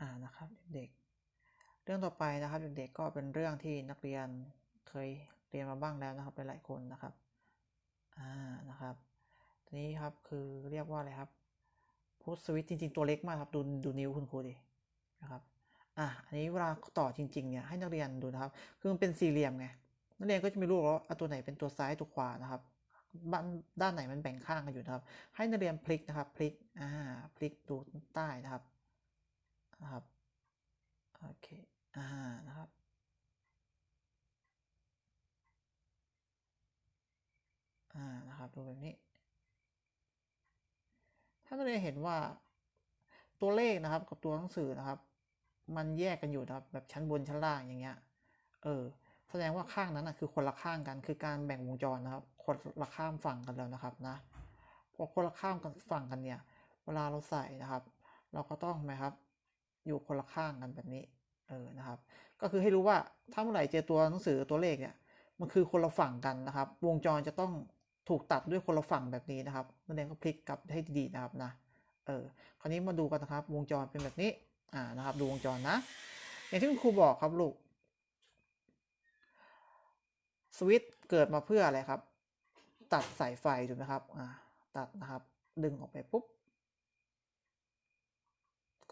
อ่านะครับเด็กๆ เรื่องต่อไปนะครับเด็กๆก็เป็นเรื่องที่นักเรียนเคยเรียนมาบ้างแล้วนะครับหลายๆคนนะครับอ่านะครับทีนี้ครับคือเรียกว่าอะไรครับพุทสวิตจริงๆตัวเล็กมากครับดูดูนิ้วคุณครูดินะครับอะอันนี้เวลาต่อจริงๆเนี่ยให้นักเรียนดูนะครับ คือมันเป็นสี่เหลี่ยมไงนักเรียนก็จะไม่รู้หรอกว่าเอาตัวไหนเป็นตัวซ้ายตัวขวานะครับบ้านด้านไหนมันแบ่งข้างกันอยู่นะครับ ให้นักเรียนพลิกนะครับพลิกอ่าพลิกดูใต้นะครับ นะครับ โอเค อ่า นะครับ อ่า นะครับ ดูแบบนี้ ถ้านักเรียนเห็นว่าตัวเลขนะครับกับตัวหนังสือนะครับ มันแยกกันอยู่นะครับ แบบชั้นบนชั้นล่างอย่างเงี้ย เออ แสดงว่าข้างนั้นนะคือคนละข้างกัน คือการแบ่งวงจรนะครับ คนละข้ามฝั่งกันแล้วนะครับนะ พอคนละข้ามกันฝั่งกันเนี่ย เวลาเราใส่นะครับ เราก็ต้องไหมครับ อยู่คนละข้างกันแบบนี้เออนะครับ ก็คือให้รู้ว่าถ้าเมื่อไหร่เจอตัวหนังสือตัวเลขเนี่ยมันคือคนละฝั่งกันนะครับ วงจรจะต้องถูกตัดด้วยคนละฝั่งแบบนี้นะครับนักเรียนก็พลิกกลับให้ดีๆนะครับนะเออคราวนี้มาดูกันนะครับ วงจรเป็นแบบนี้อ่านะครับ ดูวงจรนะ อย่างที่คุณครูบอกครับลูกสวิตช์เกิดมาเพื่ออะไรครับ ตัดสายไฟถูกไหมครับอ่าตัดนะครับ ดึงออกไปปุ๊บ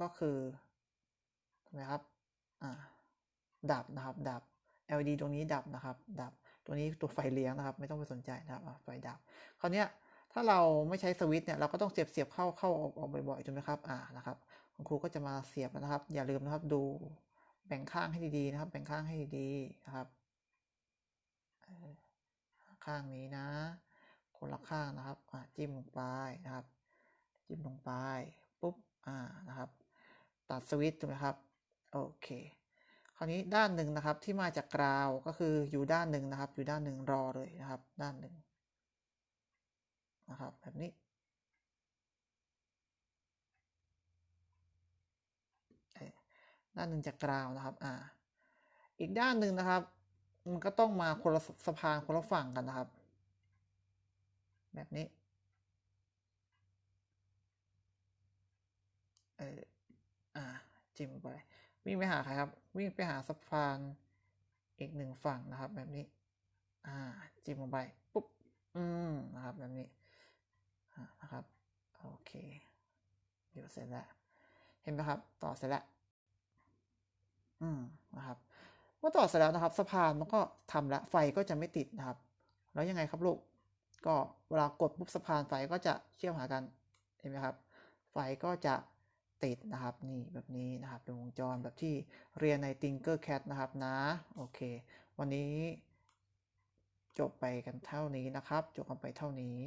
ก็คือ ถูกไหมครับอ่าดับนะครับดับ LED ตรงนี้ดับนะครับดับตัวนี้ตัวไฟเลี้ยงนะครับ ไม่ต้องไปสนใจนะครับไฟดับคราวนี้ถ้าเราไม่ใช้สวิตช์เนี่ยเราก็ต้องเสียบเสียบเข้าเข้าออกออกบ่อยๆถูกไหมครับอ่านะครับคุณครูก็จะมาเสียบนะครับ อย่าลืมนะครับดูแบ่งข้างให้ดีๆนะครับ แบ่งข้างให้ดีๆนะครับ ข้างนี้นะ คนละข้างนะครับอ่าจิ้มลงไปนะครับ จิ้มลงไปปุ๊บอ่านะครับ ตัดสวิตช์ถูกไหมครับ โอเค คราวนี้ด้านหนึ่งนะครับที่มาจากกราวก็คืออยู่ด้านหนึ่งนะครับ อยู่ด้านหนึ่งรอเลยนะครับ ด้านหนึ่งนะครับแบบนี้ ด้านหนึ่งจากกราวนะครับอ่าอีกด้านหนึ่งนะครับ มันก็ต้องมาคนละสะพานคนละฝั่งกันนะครับ แบบนี้เอออ่าจิ้มไป วิ่งไปหาใครครับ วิ่งไปหาสะพานอีกหนึ่งฝั่งนะครับ แบบนี้ อ่า จิ้มลงไป ปุ๊บ อืม นะครับ แบบนี้นะครับ โอเคเดี๋ยวเสร็จแล้ว เห็นไหมครับ ต่อเสร็จแล้ว อืม นะครับเมื่อต่อเสร็จแล้วนะครับ สะพานมันก็ทำแล้วไฟก็จะไม่ติดนะครับ แล้วยังไงครับลูก ก็เวลากดปุ๊บสะพานไฟก็จะเชื่อมหากัน เห็นไหมครับ ไฟก็จะ ติดนะครับนี่แบบนี้นะครับเป็นวงจรแบบที่เรียนใน Tinkercad นะครับนะโอเค วันนี้จบไปกันเท่านี้นะครับ จบกันไปเท่านี้